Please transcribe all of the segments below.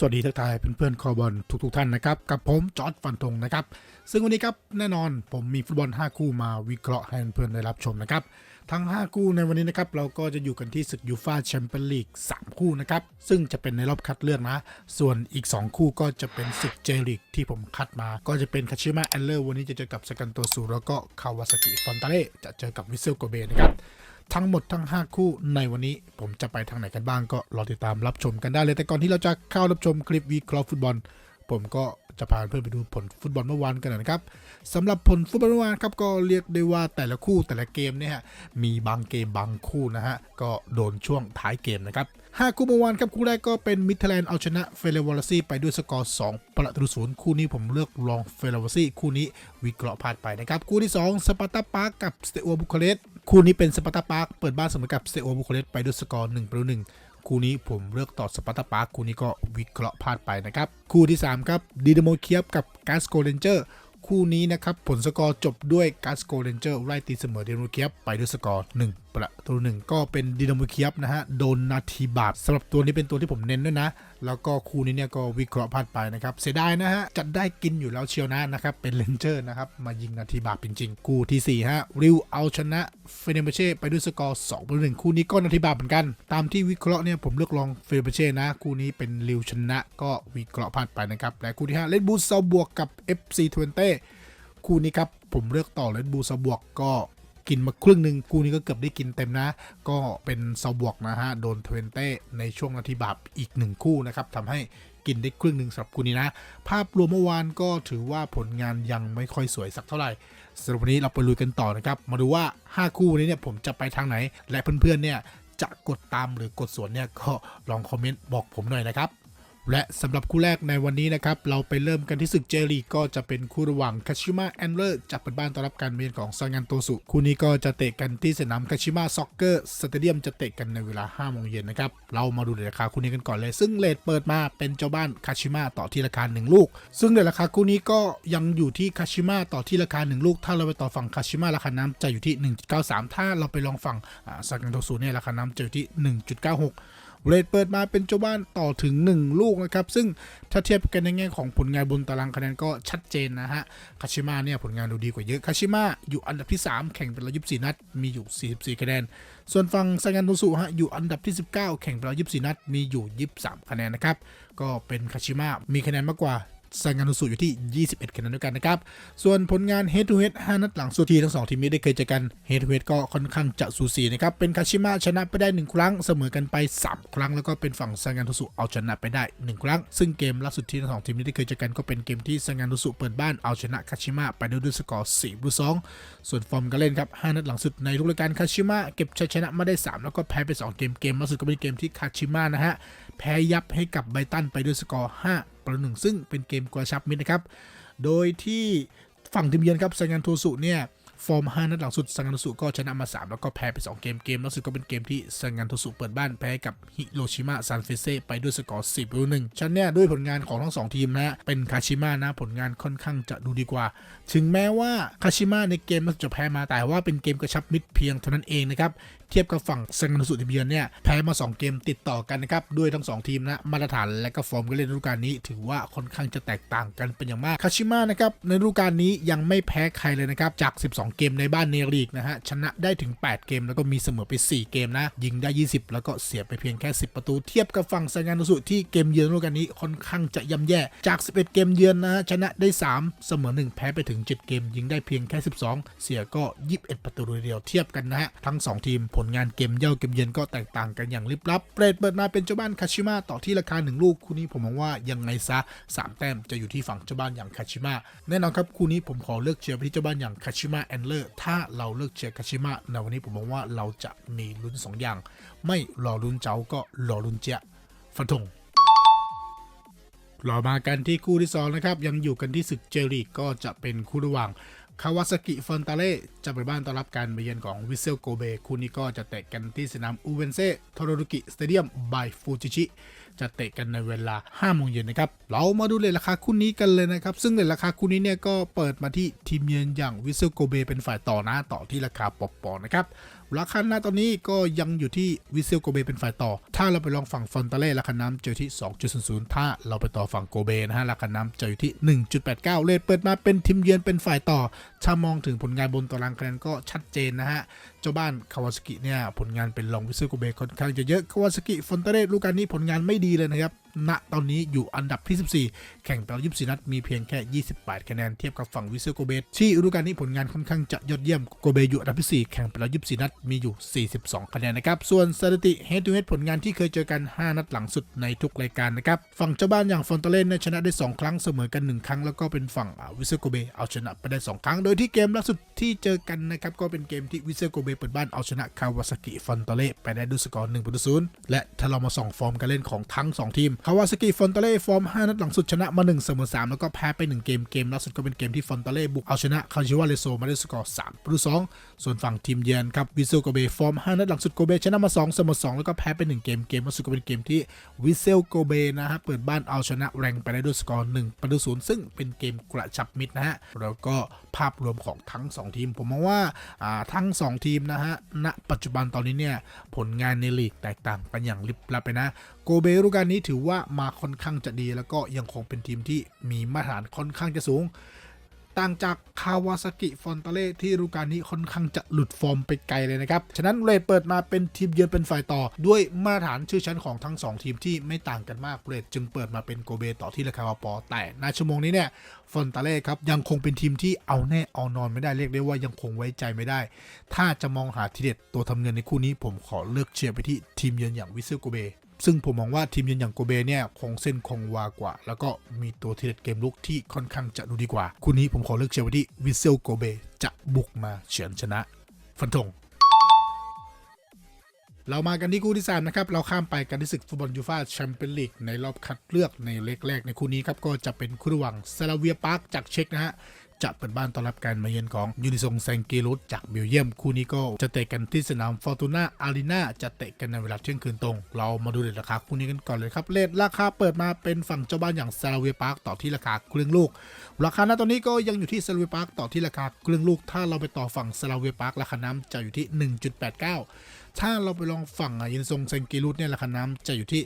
สวัสดีทักทายเพื่อนๆคอบอลทุกๆท่านนะครับ กับผมจอร์ดฟันธงนะครับ ซึ่งวันนี้ครับแน่นอนผมมีฟุตบอล 5 คู่มาวิเคราะห์ให้เพื่อนๆได้รับชมนะครับ ทั้ง 5 คู่ในวันนี้นะครับเราก็จะอยู่กันที่ศึกยูฟาแชมเปี้ยนลีก3 คู่นะครับ ซึ่งจะเป็นในรอบคัดเลือกนะ ส่วนอีก 2 คู่ก็จะเป็นศึกเจลีกที่ผมคัดมา ก็จะเป็นคาชิมะแอนเลอร์วันนี้จะเจอกับสกันโตซูแล้วก็คาวาซากิฟอนตาเล่จะเจอกับวิเซลโกเบนะครับ ทั้งหมดทั้ง 5 คู่ในวันนี้ ผมจะไปทางไหนกันบ้างก็รอติดตามรับชมกันได้เลย แต่ก่อนที่เราจะเข้ารับชมคลิปวิเคราะห์ฟุตบอล ผมก็จะพาเพื่อนไปดูผลฟุตบอลเมื่อวานกันนะครับสำหรับผลฟุตบอลเมื่อวานครับก็เรียกได้ว่าแต่ละคู่แต่ละเกมเนี่ยฮะมีบางเกมบางคู่นะฮะก็โดนช่วงท้ายเกมนะครับห้าคู่เมื่อวานครับคู่แรกก็เป็นมิดเทแลนด์เอาชนะเฟเรวอลซีไปด้วยสกอร์2ประตูศูนย์คู่นี้ผมเลือกลองเฟเรวอลซีคู่นี้วิเคราะห์พลาดไปนะครับคู่ที่ 2 สปาร์ตาปาร์กับสเตโอบุคาเรส คู่นี้เป็นสปาร์ตาปาร์กเปิดบ้านเสมอกับเซโอบุคาเรสต์ไปด้วยสกอร์1ประตูหนึ่งคู่นี้ผมเลือกต่อสปาร์ตาปาร์คคู่นี้ก็วิเคราะห์พลาดไปนะครับ คู่ที่ 3 ครับดีดโมเคียบกับกาสโกเรนเจอร์คู่นี้นะครับผลสกอร์จบด้วยกาสโกเรนเจอร์ไล่ตีเสมอดีดโมเคียบไปด้วยสกอร์1ประตูหนึ่งก็เป็นดีดโมเคียบนะฮะโดนนาทีบาปสำหรับตัวนี้เป็นตัวที่ผมเน้นด้วยนะ แล้วก็คู่นี้เนี่ยก็วิเคราะห์พลาดไปนะครับ เสียดายนะฮะจะได้กินอยู่แล้วเชียวนะนะครับ เป็นเลนเจอร์นะครับ มายิงนาทีบาปจริงๆ คู่ที่ 4 ฮะ ริวเอาชนะเฟเนเบเช่ไปด้วยสกอร์2ประตูหนึ่งคู่นี้ก็นาทีบาปเหมือนกัน ตามที่วิเคราะห์เนี่ยผมเลือกลองเฟเนเบเช่นะ คู่นี้เป็นริวชนะก็วิเคราะห์พลาดไปนะครับและคู่ที่5เลดบูลเซาบวกกับ FC ทเวนเต้คู่นี้ครับผมเลือกต่อเลดบูลเซาบวกก็ กินมาครึ่งหนึ่งคู่นี้ก็เกือบได้กินเต็มนะ ก็เป็นเซาบวกนะฮะ โดนเทเวนเต้ในช่วงนาทีบาปอีกหนึ่งคู่นะครับทำให้กินได้ครึ่งหนึ่งสำหรับคู่นี้นะ ภาพรวมเมื่อวานก็ถือว่าผลงานยังไม่ค่อยสวยสักเท่าไหร่สำหรับวันนี้เราไปลุยกันต่อนะครับ มาดูว่า 5 คู่นี้เนี่ยผมจะไปทางไหน และเพื่อนๆเนี่ยจะกดตามหรือกดสวนเนี่ยก็ลองคอมเมนต์บอกผมหน่อยนะครับ และสำหรับคู่แรกในวันนี้นะครับ เราไปเริ่มกันที่ศึกเจลีกก็จะเป็นคู่ระหว่างคาชิมะแอนเลอร์จากเปิดบ้านต้อนรับการเมียนของซางานโตสุ คู่นี้ก็จะเตะกันที่สนามคาชิมะซ็อกเกอร์สเตเดียมจะเตะกันในเวลา5โมงเย็นนะครับ เรามาดูราคาคู่นี้กันก่อนเลย ซึ่งเลทเปิดมาเป็นเจ้าบ้านคาชิมะต่อที่ราคา 1 ลูก ซึ่งในราคาคู่นี้ก็ยังอยู่ที่คาชิมะต่อที่ราคา 1 ลูก ถ้าเราไปต่อฝั่งคาชิมะราคาน้ำจะอยู่ที่ 1.93 ถ้าเราไปลองฝั่งซางานโตสุเนี่ยราคาน้ำจะอยู่ที่ 1.96เรดเปิดมาเป็นเจ้าบ้านต่อถึง 1 ลูกนะครับ ซึ่งถ้าเทียบกันในแง่ของผลงานบนตารางคะแนนก็ชัดเจนนะฮะ คาชิมะเนี่ยผลงานดูดีกว่าเยอะ คาชิมะอยู่อันดับที่ 3 แข่งเป็น124นัด มีอยู่ 44 คะแนน ส่วนฝั่งซางันโตสุฮะอยู่อันดับที่ 19 แข่งเป็น124นัด มีอยู่ 23 คะแนนนะครับ ก็เป็นคาชิมะมีคะแนนมากกว่า ซางานุสุอยู่ที่ 21คะแนนด้วยกันนะครับ ส่วนผลงาน Head to Head 5นัดหลังสุดที่ทั้ง 2 ทีมนี้ได้เคยเจอกัน Head to Head ก็ค่อนข้างจะสูสีนะครับ เป็นคาชิมะชนะไปได้ 1 ครั้ง เสมอกันไป 3 ครั้ง แล้วก็เป็นฝั่งซางานุสุเอาชนะไปได้ 1 ครั้ง ซึ่งเกมล่าสุดที่ทั้ง 2 ทีมนี้ได้เคยเจอกันก็เป็นเกมที่ซางานุสุเปิดบ้านเอาชนะคาชิมะไปด้วยด้วยสกอร์4ประตู2ส่วนฟอร์มการเล่นครับ 5 นัดหลังสุดในทุกรายการคาชิมะเก็บชัยชนะมาได้ 3 แล้วก็แพ้ไป 2 เกม เกมล่าสุดก็เป็นเกมที่คาชิมะนะฮะ แพ้ยับให้กับไบตันไปด้วยสกอร์5ประตูหนึ่งซึ่งเป็นเกมกระชับมิตรนะครับ โดยที่ฝั่งทีมเยือนครับซางานโทสุเนี่ยฟอร์ม 5 นัดหลังสุดซางานโทสุก็ชนะมา 3 แล้วก็แพ้ไป 2 เกม เกมล่าสุดก็เป็นเกมที่ซางานโทสุเปิดบ้านแพ้กับฮิโรชิมะซานเฟเซ่ไปด้วยสกอร์10ประตูหนึ่งฉันเนี่ยด้วยผลงานของทั้ง 2 ทีมนะเป็นคาชิมะนะผลงานค่อนข้างจะดูดีกว่า ถึงแม้ว่าคาชิมะในเกมล่าสุดจะแพ้มาแต่ว่าเป็นเกมกระชับมิตรเพียงเท่านั้นเองนะครับ เทียบกับฝั่งเซงานโทสุทีมเยือนเนี่ยแพ้มา 2 เกมติดต่อกันนะครับด้วยทั้ง 2 ทีมนะมาตรฐานและก็ฟอร์มการเล่นฤดูกาลนี้ ถือว่าค่อนข้างจะแตกต่างกันเป็นอย่างมากคาชิมะนะครับในฤดูกาลนี้ยังไม่แพ้ใครเลยนะครับจาก 12 เกมในบ้านเนลีกนะฮะชนะได้ถึง 8 เกม แล้วก็มีเสมอไป 4 เกมนะยิงได้ 20 แล้วก็เสียไปเพียงแค่ 10 ประตู เทียบกับฝั่งเซงานโทสุที่เกมเยือนฤดูกาลนี้ค่อนข้างจะย่ำแย่จาก 11 เกมเยือนนะฮะชนะได้ 3 เสมอ 1 แพ้ไปถึง 7 เกม ยิงได้เพียงแค่ 12 เสียก็ 21 ประตูเดียวเทียบกันนะฮะทั้ง 2 ทีมผผลงานเกมเย่าเกมเยือนก็แตกต่างกันอย่างลิบลับ เปรตเปิดมาเป็นเจ้าบ้านคาชิมะต่อที่ราคา 1 ลูก คู่นี้ผมมองว่ายังไงซะ 3 แต้มจะอยู่ที่ฝั่งเจ้าบ้านอย่างคาชิมะแน่นอนครับคู่นี้ผมขอเลือกเชียร์ไปที่เจ้าบ้านอย่างคาชิมะแอนเลอร์ถ้าเราเลือกเชียร์คาชิมะในวันนี้ผมมองว่าเราจะมีลุ้น 2 อย่าง ไม่รอลุ้นเจ้าก็รอลุ้นเจ้าฟันธงเรามากันที่คู่ที่2นะครับยังอยู่กันที่ศึกเจลีกก็จะเป็นคู่ระหว่าง คาวาซากิเฟอนตาเล่จะไปบ้านต้อนรับการมาเยือนของวิเซลโกเบ คู่นี้ก็จะแตะกันที่สนามอูเวนเซ่ทอรรุกิสเตเดียมบายฟูจิชิ จะเตะกันในเวลา5โมงเย็นนะครับ เรามาดูเลยราคาคู่นี้กันเลยนะครับ ซึ่งเลยราคาคู่นี้เนี่ยก็เปิดมาที่ทีมเยือนอย่างวิเซลโกเบเป็นฝ่ายต่อนะต่อที่ราคาปอปอนะครับ ราคาหน้าตอนนี้ก็ยังอยู่ที่วิเซลโกเบเป็นฝ่ายต่อ ถ้าเราไปลองฝั่งฟอนตาเล่ราคาน้ำเจอที่ 2.00 ถ้าเราไปต่อฝั่งโกเบนะฮะราคาน้ำเจะอยู่ที่ 1.89 เลทเปิดมาเป็นทีมเยือนเป็นฝ่ายต่อ ถ้ามองถึงผลงานบนตารางคะแนนก็ชัดเจนนะฮะเจ้าบ้านคาวาสกิเนี่ยผลงานเป็นรองวิซลโกเบค่อนข้างจะเยอะคาวาสกิฟอนเตเรสลูกการนี้ผลงานไม่ดีเลยนะครับณตอนนี้อยู่อันดับที่ 14 แข่งไปแล้ว24 นัด มีเพียงแค่ 28 คะแนน เทียบกับฝั่งวิเซโกเบที่ฤดูกาลนี้ผลงานค่อนข้างจะยอดเยี่ยม โกเบอยู่อันดับที่ 4 แข่งไปแล้ว24 นัด มีอยู่ 42 คะแนนนะครับ ส่วนสถิติ head to head ผลงานที่เคยเจอกัน 5 นัดหลังสุดในทุกรายการนะครับ ฝั่งเจ้าบ้านอย่างฟอนตาเล่นชนะได้ 2 ครั้ง เสมอกัน 1 ครั้ง แล้วก็เป็นฝั่งวิเซโกเบเอาชนะไปได้ 2 ครั้ง โดยที่เกมล่าสุดที่เจอกันนะครับ ก็เป็นเกมที่วิเซโกเบเปิดบ้านเอาชนะคาวาซากิฟอนตาเล่ไปได้ด้วยสกอร์1ประตูศูนย์และถ้าเรามาส่องฟอร์มการเล่นของทั้ง 2 ทีมคาวาซากิฟอนตเล่ฟอร์ม 5 นัดหลังสุดชนะมา 1 เสมอ 3 แล้วก็แพ้ไป 1 เกม เกมล่าสุดก็เป็นเกมที่ฟอนตเล่บุกเอาชนะคาชิวาเลโซมาได้สกอร์3ประตู2ส่วนฝั่งทีมเยือนครับวิเซลโกเบฟอร์ม 5 นัดหลังสุดโกเบชนะมา 2 เสมอ 2 แล้วก็แพ้ไป 1 เกม เกมล่าสุดก็เป็นเกมที่วิเซลโกเบนะฮะเปิดบ้านเอาชนะแรงไปได้ด้วยสกอร์1ประตูศูนย์ซึ่งเป็นเกมกระชับมิตรนะฮะแล้วก็ภาพรวมของทั้ง 2 ทีม ผมมองว่าอ่าทั้ง 2 ทีมนะฮะณปัจจุบันตอนนี้เนี่ยผลงานในลีกแตกต่างกันอย่างลิบลับไปนะโกเบฤดูกาลนี้ถือว่าว่ามาค่อนข้างจะดีแล้วก็ยังคงเป็นทีมที่มีมาตรฐานค่อนข้างจะสูง ต่างจากคาวาซากิฟอนตาเล่ที่ฤดูกาลนี้ค่อนข้างจะหลุดฟอร์มไปไกลเลยนะครับ ฉะนั้นเรดเปิดมาเป็นทีมเยือนเป็นฝ่ายต่อ ด้วยมาตรฐานชื่อชั้นของทั้ง 2 ทีมที่ไม่ต่างกันมากเรดจึงเปิดมาเป็นโกเบต่อที่ราคาวาปอ แต่ในชั่วโมงนี้เนี่ยฟอนตาเล่ครับยังคงเป็นทีมที่เอาแน่เอานอนไม่ได้เรียกได้ว่ายังคงไว้ใจไม่ได้ ถ้าจะมองหาทีเด็ดตัวทำเงินในคู่นี้ผมขอเลือกเชียร์ไปที่ทีมเยือนอย่างวิเซลโกเบ ซึ่งผมมองว่าทีมเยือนอย่างโกเบเนี่ยคงเส้นคงวากว่า แล้วก็มีตัวทีเด็ดเกมลุกที่ค่อนข้างจะดูดีกว่า คู่นี้ผมขอเลือกเชียร์ไปที่วิเซลโกเบจะบุกมาเฉือนชนะ ฟันธงเรามากันที่คู่ที่ 3 นะครับ เราข้ามไปกันที่ศึกฟุตบอลยูฟ่าแชมเปี้ยนลีกในรอบคัดเลือกในเล็กแรกในคู่นี้ครับ ก็จะเป็นคู่ระหว่างซาลาเวียปาร์คจากเช็กนะฮะ จะเปิดบ้านต้อนรับการมาเยือนของยูนิซงแซงกีรุสจากเบลเยียม คู่นี้ก็จะเตะกันที่สนามฟอร์ตูน่าอารีนาจะเตะกันในเวลาเที่ยงคืนตรง เรามาดูเรทราคาคู่นี้กันก่อนเลยครับเลทราคาเปิดมาเป็นฝั่งเจ้าบ้านอย่างซาลาเวียปาร์คต่อที่ราคาครึ่งลูก ราคาณตอนนี้ก็ยังอยู่ที่ซาลาเวียปาร์คต่อที่ราคาครึ่งลูก ถ้าเราไปต่อฝั่งซาลาเวียปาร์คราคาน้ำจะอยู่ที่ 1.89ถ้าเราไปลองฝั่งอะยินซงเซงกิรุตเนี่ยราคาน้ำจะอยู่ที่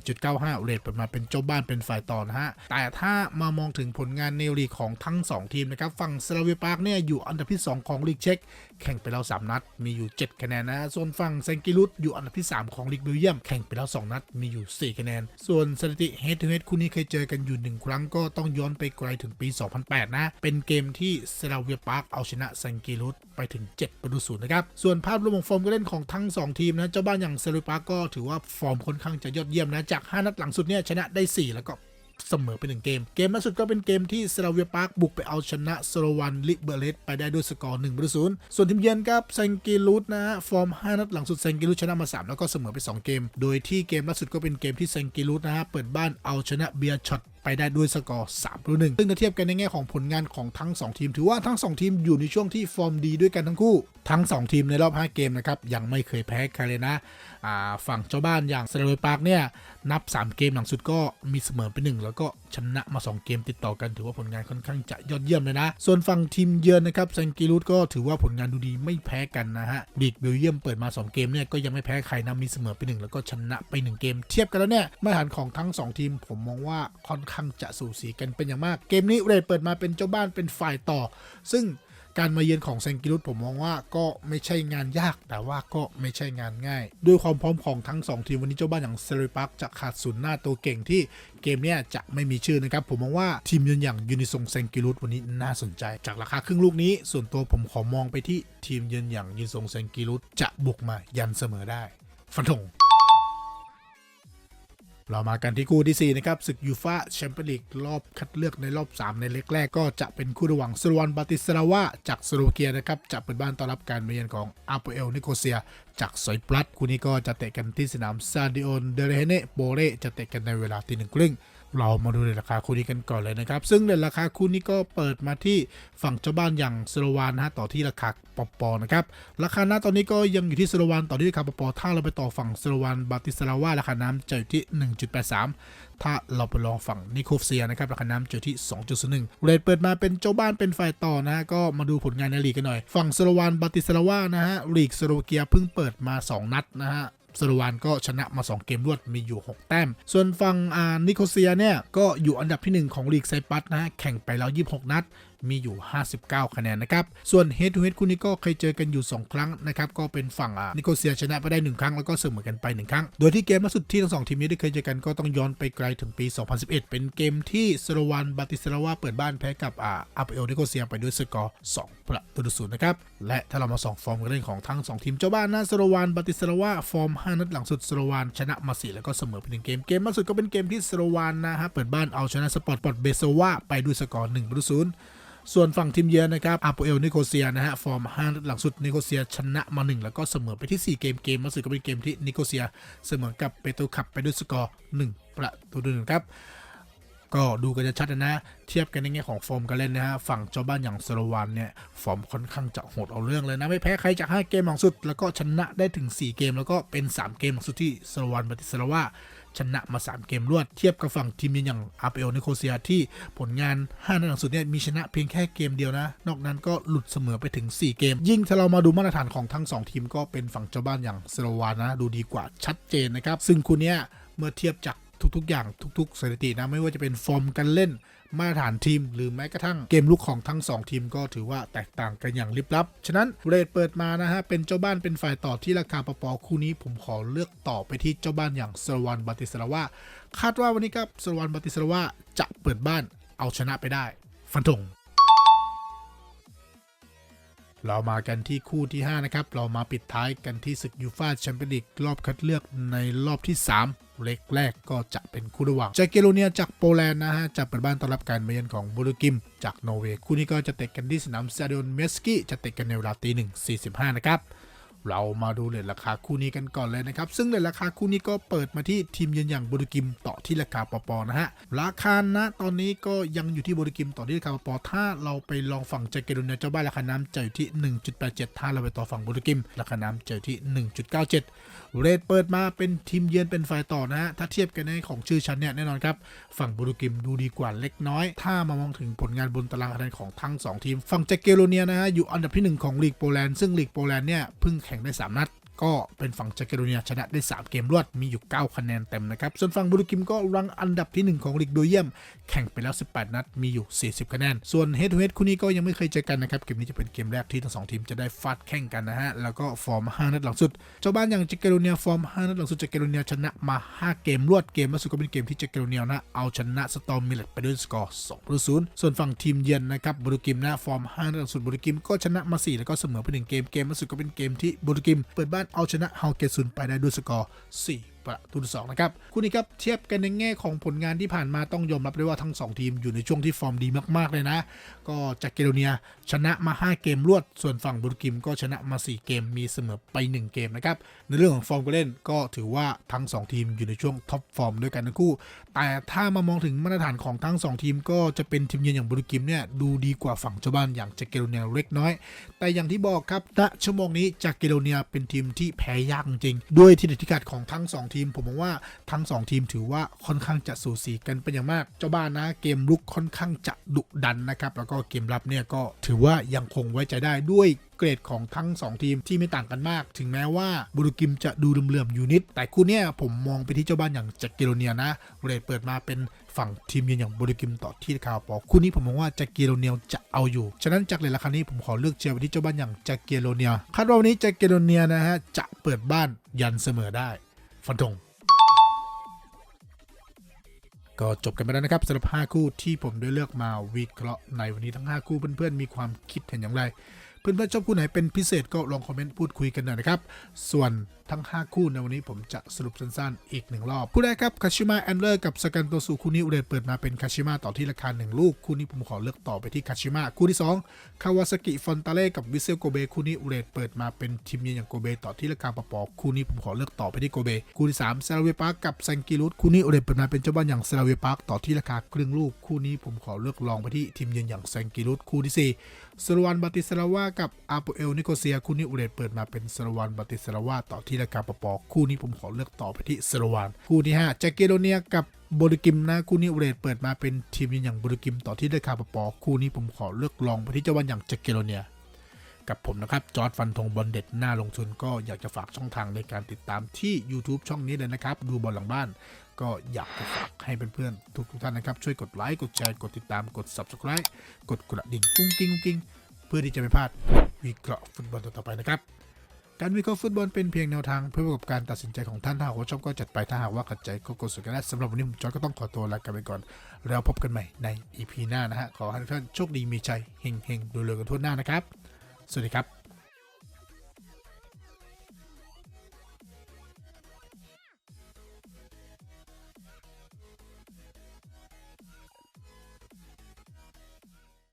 1.95 เรทประมาณเป็นเจ้าบ้านเป็นฝ่ายต่อนะฮะ แต่ถ้ามามองถึงผลงานในลีกของทั้ง 2 ทีมนะครับ ฝั่งซลาเวียปาร์กเนี่ยอยู่อันดับที่ 2 ของลีกเช็ก แข่งไปแล้ว 3 นัด มีอยู่ 7 คะแนนนะ ส่วนฝั่งเซงกิรุสอยู่อันดับที่ 3 ของลีกเบลเยียม แข่งไปแล้ว 2 นัด มีอยู่ 4 คะแนน ส่วนสถิติ head to head คู่นี้เคยเจอกันอยู่ 1 ครั้งก็ต้องย้อนไปไกลถึงปี 2008 นะ เป็นเกมที่เซาลาเวียปาร์คเอาชนะเซงกิรุสไปถึง7ประตูศูนย์นะครับ ส่วนภาพรวมของฟอร์มการเล่นของทั้ง 2 ทีมนะ เจ้าบ้านอย่างซาลาเวียปาร์คก็ถือว่าฟอร์มค่อนข้างจะยอดเยี่ยมนะ จาก 5 นัดหลังสุดเนี่ยชนะได้ 4 แล้วก็ เสมอไปหนึ่งเกม เกมล่าสุดก็เป็นเกมที่ซาลาเวียปาร์คบุกไปเอาชนะโซโลวันลิเบเลตไปได้ด้วยสกอร์หนึ่งประตูศูนย์ส่วนทีมเยือนครับเซงกิรุสนะฮะฟอร์ม 5 นัดหลังสุดเซงกิรุสชนะมา 3 แล้วก็เสมอไป 2 เกม โดยที่เกมล่าสุดก็เป็นเกมที่เซงกิรุสนะฮะเปิดบ้านเอาชนะเบียร์ช็อต ไปได้ด้วยสกอร์3ประตูหนึ่งซึ่งถ้าเทียบกันในแง่ของผลงานของทั้ง 2 ทีม ถือว่าทั้ง 2 ทีมอยู่ในช่วงที่ฟอร์มดีด้วยกันทั้งคู่ ทั้ง 2 ทีมในรอบ 5 เกมนะครับยังไม่เคยแพ้ใครเลยนะฝั่งเจ้าบ้านอย่างเซเลปาร์กเนี่ยนับ 3 เกมหลังสุดก็มีเสมอไป1แล้วก็ ชนะมา 2 เกมติดต่อกันถือว่าผลงานค่อนข้างจะยอดเยี่ยมเลยนะ ส่วนฝั่งทีมเยือนนะครับแซงกิรุสก็ถือว่าผลงานดูดีไม่แพ้กันนะฮะลีกเบลเยียมเปิดมา 2 เกมเนี่ยก็ยังไม่แพ้ใครนะมีเสมอไป1แล้วก็ชนะไป 1 เกม เทียบกันแล้วเนี่ยมาตรฐานของทั้ง 2 ทีม ผมมองว่าค่อนข้างจะสูสีกันเป็นอย่างมาก เกมนี้เรดเปิดมาเป็นเจ้าบ้านเป็นฝ่ายต่อ ซึ่ง การมาเยือนของแซงกิรุสผมมองว่าก็ไม่ใช่งานยากแต่ว่าก็ไม่ใช่งานง่าย ด้วยความพร้อมของทั้ง 2 ทีมวันนี้เจ้าบ้านอย่างเซริปักจะขาดศูนย์หน้าตัวเก่งที่เกมเนี้ยจะไม่มีชื่อนะครับ ผมมองว่าทีมเยือนอย่างยูนิซงแซงกิรุสวันนี้น่าสนใจ จากราคาครึ่งลูกนี้ ส่วนตัวผมขอมองไปที่ทีมเยือนอย่างยูนิซงแซงกิรุสจะบุกมายันเสมอได้ฟันธง เรามากันที่คู่ที่ 4 นะครับศึกยูฟ่าแชมเปี้ยนลีกรอบคัดเลือกในรอบ 3 ในเล็กแรกก็จะเป็นคู่ระหว่างสโลวันบาติสลาวาจากสโลวาเกียนะครับจะเปิดบ้านต้อนรับการมาเยือนของอาโปเอลนิโคเซีย จากไซปรัสคู่นี้ก็จะเตะกันที่สนามซาดิโอนเดเรเนโบเรจะเตะกันในเวลาตีหนึ่งครึ่ง เรามาดูเรทราคาคู่นี้กันก่อนเลยนะครับ ซึ่งเรทราคาคู่นี้ก็เปิดมาที่ฝั่งเจ้าบ้านอย่างสโลวานนะฮะต่อที่ราคาปปอนะครับราคาหน้าตอนนี้ก็ยังอยู่ที่สโลวานต่อที่ราคาปปอถ้าเราไปต่อฝั่งสโลวานบาติสลาวาราคาน้ำจะอยู่ที่ 1.83 ถ้าเราไปลองฝั่งนิโคฟเซียนะครับราคาน้ำจะอยู่ที่ 2.01เรทเปิดมาเป็นเจ้าบ้านเป็นฝ่ายต่อนะฮะก็มาดูผลงานในลีกกันหน่อย ฝั่งสโลวานบาติสลาวานะฮะลีกสโลวาเกียเพิ่งเปิดมา 2 นัดนะฮะ สโลวานก็ชนะมา 2 เกมรวดมีอยู่ 6 แต้ม ส่วนฝั่งนิโคเซียเนี่ยก็อยู่อันดับที่ 1 ของลีกไซปัสนะฮะแข่งไปแล้ว 26 นัด มีอยู่ 59 คะแนนนะครับ ส่วน Head to Head คู่นี้ก็เคยเจอกันอยู่ 2 ครั้งนะครับ ก็เป็นฝั่งอ่านิโคเซียชนะไปได้ 1 ครั้ง แล้วก็เสมอกันไป 1 ครั้ง โดยที่เกมล่าสุดที่ทั้งสองทีมนี้ได้เคยเจอกันก็ต้องย้อนไปไกลถึงปี 2011 เป็นเกมที่สโลวานบาติสลาวาเปิดบ้านแพ้กับอ่าอาเปโอนิโคเซียไปด้วยสกอร์2ประตูต่อศูนย์นะครับ และถ้าเรามาส่องฟอร์มการเล่นของทั้ง 2 ทีมเจ้าบ้านนะสโลวานบาติสลาวาฟอร์ม 5 นัดหลังสุดสโลวานชนะมา4แล้วก็เสมอไปหนึ่งเกมเกมล่าสุดก็เป็นเกมที่สโลวานนะฮะเปิดบ้านเอาชนะสปอร์ตปอร์ตเบโซวาไปด้วยสกอร์1ประตูศูนย์ ส่วนฝั่งทีมเยือนนะครับอาโปเอลนิโคเซียนะฮะฟอร์ม5นัดหลังสุดนิโคเซียชนะมา 1 แล้วก็เสมอไปที่ 4 เกมเกมล่าสุดก็เป็นเกมที่นิโคเซียเสมอกับเปโตรคับไปด้วยสกอร์1ประตูหนึ่งครับก็ดูกันจะชัดนะ เทียบกันในแง่ของฟอร์มการเล่นนะฮะ ฝั่งเจ้าบ้านอย่างสโลวานเนี่ย ฟอร์มค่อนข้างจะโหดเอาเรื่องเลยนะ ไม่แพ้ใครจาก 5 เกมหลังสุด แล้วก็ชนะได้ถึง 4 เกม แล้วก็เป็น 3 เกมหลังสุดที่สโลวานบัติสลาวา ชนะมา 3 เกมรวดเทียบกับฝั่งทีมอย่างอาเปโอนิโคเซียที่ผลงาน5นัดหลังสุดเนี่ยมีชนะเพียงแค่เกมเดียวนะ นอกนั้นก็หลุดเสมอไปถึง 4 เกม ยิ่งถ้าเรามาดูมาตรฐานของทั้ง 2 ทีมก็เป็นฝั่งเจ้าบ้านอย่างสโลวานะดูดีกว่าชัดเจนนะครับ ซึ่งคู่นี้เมื่อเทียบจากทุกๆ อย่างทุก ๆ สถิตินะไม่ว่าจะเป็นฟอร์มการเล่น มาตรฐานทีม หรือแม้กระทั่งเกมลุกของทั้ง 2 ทีมก็ถือว่าแตกต่างกันอย่างลิบลับ ฉะนั้นเรทเปิดมานะฮะ เป็นเจ้าบ้านเป็นฝ่ายต่อที่ราคาปปคู่นี้ผมขอเลือกต่อไปที่เจ้าบ้านอย่างสวานบัติสลาวาคาดว่าวันนี้ครับสวานบัติสลาวาจะเปิดบ้านเอาชนะไปได้ ฟันธง เรามากันที่คู่ที่ 5 นะครับ เรามาปิดท้ายกันที่ศึกยูฟาแชมเปี้ยนลีกรอบคัดเลือกในรอบที่ 3 เล็กแรกก็จะเป็นคู่ระหว่างจากเกโรเนียจากโปแลนด์นะฮะจะเปิดบ้านต้อนรับการมาเยือนของบูรุกิม จากนอร์เวย์คู่นี้ก็จะเตะกันที่สนามซาดอนเมสกี้จะเตะกันในเวลาตีหนึ่งสี่สิบห้านะครับ เรามาดูเลทราคาคู่นี้กันก่อนเลยนะครับ ซึ่งเลทราคาคู่นี้ก็เปิดมาที่ทีมเยือนอย่างบูรุกิมต่อที่ราคาปปนะฮะ ราคาณตอนนี้ก็ยังอยู่ที่บูรุกิมต่อที่ราคาปปถ้าเราไปลองฝั่งจาเกโรเนียเจ้าบ้านราคาน้ำจะอยู่ที่ 1.87 ถ้าเราไปต่อฝั่งบูรุกิม ราคาน้ำจะอยู่ที่ 1.97 เรทเปิดมาเป็นทีมเยือนเป็นฝ่ายต่อนะฮะ ถ้าเทียบกันในของชื่อชั้นเนี่ยแน่นอนครับ ฝั่งบูรุกิมดูดีกว่าเล็กน้อย ถ้ามามองถึงผลงานบนตารางคะแนนของทั้ง 2 ทีม ฝั่งจากเกโรเนียนะฮะอยู่อันดับที่ 1 ของลีกโปแลนด์ซึ่งลีกโปแลนด์เนี่ยเพิ่งแข่งได้ 3 นัด ก็เป็นฝั่งจากเกโรเนียชนะได้ 3 เกมรวดมีอยู่ 9 คะแนนเต็มนะครับ ส่วนฝั่งบูรุกิมก็รังอันดับที่ 1 ของลีกโดยเยี่ยม แข่งไปแล้ว 18 นัดมีอยู่ 40 คะแนน ส่วนเฮด o ูเฮดคู่นี้ก็ยังไม่เคยเจอกันนะครับ เกมนี้จะเป็นเกมแรกที่ทั้งสองทีมจะได้ฟาดแข่งกันนะฮะ แล้วก็ฟอร์ม 5 นัดหลังสุด เจ้าบ้านอย่างจากเกโรเนียฟอร์ม 5 นัดหลังสุดจากเกโรเนียชนะมา 5 เกมรวดเกมล่าสุดก็เป็นเกมที่จากเกโรเนียนะเอาชนะสตอมมิลเลตไปด้วยสกอร์2ประตูศูนย์ส่วนฝั่งทีมเยือนนะครับบูรุกิมนะฟอร์ม 5 นัดหลังสุดบูรุกิมก็ชนะมา 4 แล้วก็เสมอไป1เกมเกมล่าสุดก็เป็นเกมที่บูรุกิมเปิดบ้านเอาชนะเฮาเกซุนไปได้ด้วยสกอร์4 ประตูสองนะครับคู่นี้ครับเทียบกันในแง่ของผลงานที่ผ่านมาต้องยอมรับได้ว่าทั้ง 2 ทีมอยู่ในช่วงที่ฟอร์มดีมากๆเลยนะ ก็จากเกโรเนียชนะมา 5 เกมรวด ส่วนฝั่งบุรกิมก็ชนะมา 4 เกมมีเสมอไป 1 เกมนะครับในเรื่องของฟอร์มการเล่นก็ถือว่าทั้ง 2 ทีมอยู่ในช่วงท็อปฟอร์มด้วยกันทั้งคู่ แต่ถ้ามามองถึงมาตรฐานของทั้ง 2 ทีม ก็จะเป็นทีมเยือนอย่างบุรกิมเนี่ยดูดีกว่าฝั่งเจ้าบ้านอย่างจากเกโรเนียเล็กน้อย แต่อย่างที่บอกครับณชั่วโมงนี้จากเกโรเนียเป็นทีมที่แพ้ยากจริงด้วยทีเด็ดที่กัดของทั้ง 2ทีม ผมมองว่าทั้ง 2 ทีมถือว่าค่อนข้างจะสูสีกันเป็นอย่างมาก เจ้าบ้านนะเกมลุกค่อนข้างจะดุดันนะครับแล้วก็เกมรับเนี่ยก็ถือว่ายังคงไว้ใจได้ด้วยเกรดของทั้ง 2 ทีมที่ไม่ต่างกันมาก ถึงแม้ว่าบุรุกิมจะดูเหลื่อมๆอยู่นิด แต่คู่เนี้ยผมมองไปที่เจ้าบ้านอย่างจากเกโรเนียนะเรทเปิดมาเป็นฝั่งทีมเยือนอย่างบุรุกิมต่อที่คาวปอคู่นี้ผมมองว่าจากเกโรเนียจะเอาอยู่ ฉะนั้นจากเลยราคานี้ผมขอเลือกเชียร์ไปที่เจ้าบ้านอย่างจากเกโรเนียคาดว่าวันนี้จากเกโรเนียนะฮะจะเปิดบ้านยันเสมอได้ ฟันธงก็จบกันไปแล้วนะครับสำหรับ 5 คู่ที่ผมได้เลือกมาวิเคราะห์ในวันนี้ทั้ง 5 คู่เพื่อนๆมีความคิดเห็นอย่างไร เพื่อนๆชอบคู่ไหนเป็นพิเศษก็ลองคอมเมนต์พูดคุยกันหน่อยนะครับ ส่วนทั้ง 5 คู่ในวันนี้ผมจะสรุปสั้นๆ อีกหนึ่งรอบ คู่แรกครับคาชิมะแอนเลอร์กับสกันโตสุคู่นี้อุเรนเปิดมาเป็นคาชิมะต่อที่ราคา 1 ลูก คู่นี้ผมขอเลือกต่อไปที่คาชิมะคู่ที่ 2 คาวาซากิฟอนตาเล่กับวิเซลโกเบคู่นี้อุเรนเปิดมาเป็นทีมเยือนอย่างโกเบต่อที่ราคาปอปอคู่นี้ผมขอเลือกต่อไปที่โกเบคู่ที่3เซราเวปาร์กกับแซงกิรุตคู่นี้อุเรนเปิดมาเป็นเจ้าบ้านอย่างเซราเวปาร์กต่อที่ราคาครึ่งลูก คู่นี้ผมขอเลือกลองไปที่ทีมเยือนอย่างแซงกิรุตคู่ที่สี่สรวันบาติสราวากับอาโปเอลนิโคเซียคู่นี้อุเรนเปิดมาเป็นสรวันบาติสรวาต่อที่ราคาปปอคู่นี้ผมขอเลือกต่อไปที่สรวันคู่ที่ห้าแจ็คเกโดเนียกับโบริกิมนะคู่นี้อุเรนเปิดมาเป็นทีมยืนอย่างโบริกิมต่อที่ราคาปปอคู่นี้ผมขอเลือกลองไปที่เจ้าวันอย่างแจ็คเกโรเนียกับผมนะครับ จอร์ดฟันธงบอลเด็ดหน้าลงทุนก็อยากจะฝากช่องทางในการติดตามที่ YouTube ช่องนี้เลยนะครับ ดูบอลหลังบ้าน ก็อยากจะฝากให้เพื่อนๆทุกๆท่านนะครับ ช่วยกดไลค์ กดแชร์ กดติดตาม กด Subscribe กดกระดิ่งกุ้งกิ้งกุ้งกิ้ง เพื่อที่จะไม่พลาดวิเคราะห์ฟุตบอลต่อไปนะครับ การวิเคราะห์ฟุตบอลเป็นเพียงแนวทางเพื่อประกอบการตัดสินใจของท่านถ้าหากว่าชอบก็จัดไปถ้าหากว่าขัดใจก็กดสุดกันได้สำหรับวันนี้ผมจอร์ก็ต้องขอตัวลากันไปก่อนแล้วพบกันใหม่ในอีพีหน้านะฮะขอให้ทุกท่านโชคดีมีชัยเฮงๆรวยๆกันทั่วหน้านะครับ สวัสดีครับ